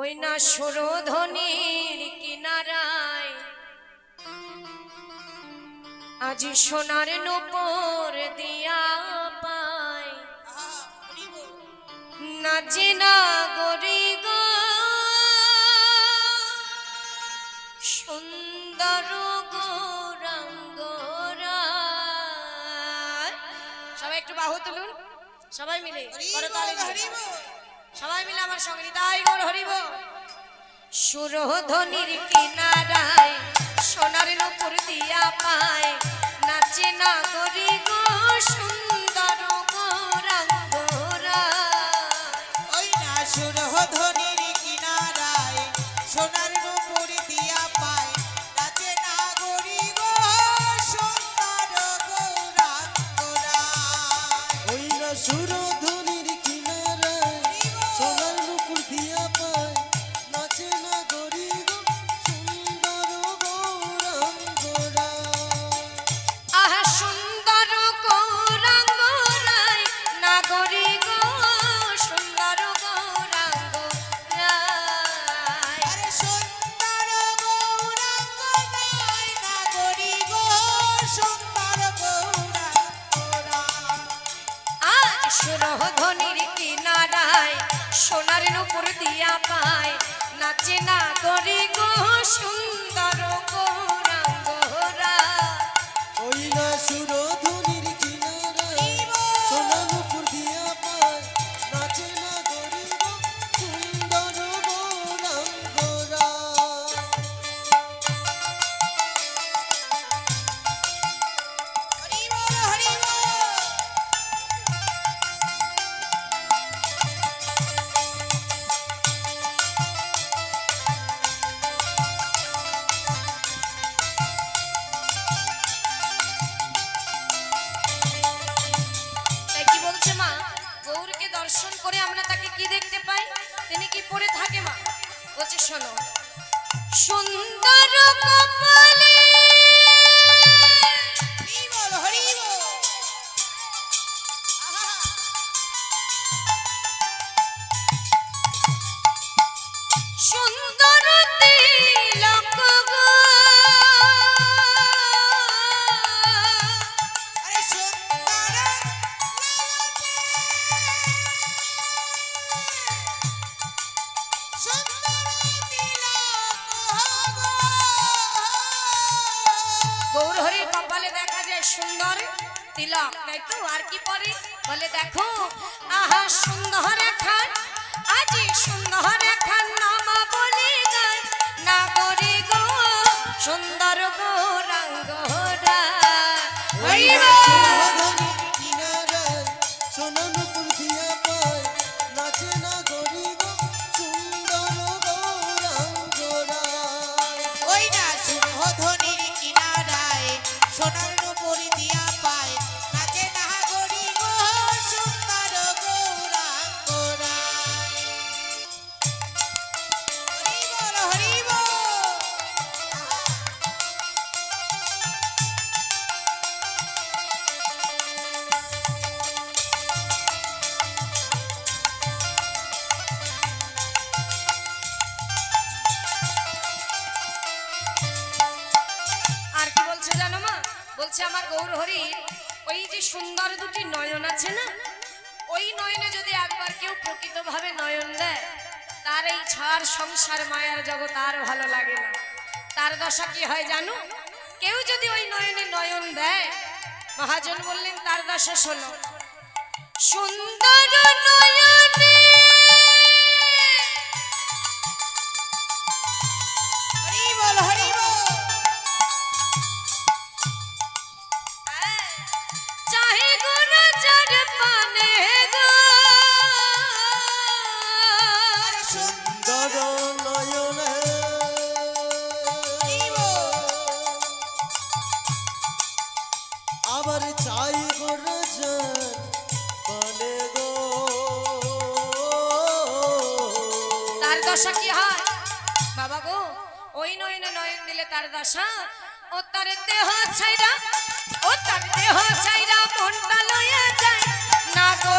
ওই না সুরধ্বনির কিনারায়। আজি সোনার নূপুর দিয়া পায় নাচে না গরি সুন্দর গৌরাঙ্গ। সবাই একটু বাহু তুলুন। সবাই মিলে। সবাই মিলে আমার সঙ্গে নিতাই সুরধ্বনির কিনারায় সোনার নুপুর দিয়া পায় নাচে না করি গো সুন্দর সুরধ্বনির কিনারায় সোনার নুপুর দিয়া পায়। নাচে না গরি গো সুন্দর দর্শন করে আমরা তাকে কি দেখতে পাই? তিনি কি পড়ে থাকে, মা? বলছে, শোনো। সুন্দর কপালে সুন্দর। তিলক তাই তো আর কি পরে? বলে দেখো, আহা সুন্দর খান আজি সুন্দর খান নামা বলে গান না করে গো, সুন্দর গৌরাঙ্গ ওই রায়। সুন্দর দুটি নয়ন আছে না? ওই নয়নে যদি একবার কেউ প্রকৃতভাবে নয়ন দেয়, তার এই ছাড় সংসার মায়ার জগৎ আর ভালো লাগে না। তার দশা কি হয় জানো? কেউ যদি ওই নয়নে নয়ন দেয়, মহাজন বললেন, তার দশা শোনো। সুন্দর নয়নে আবার চাই রাজার পানে গো। তার দশা কি হয়? বাবা গো, ওই নয়নে নয়ন দিলে তার দশা। ও তার দেহ ছাইরা, ও তার দেহ ছাইরা মনটা লয়ে যায়। না গো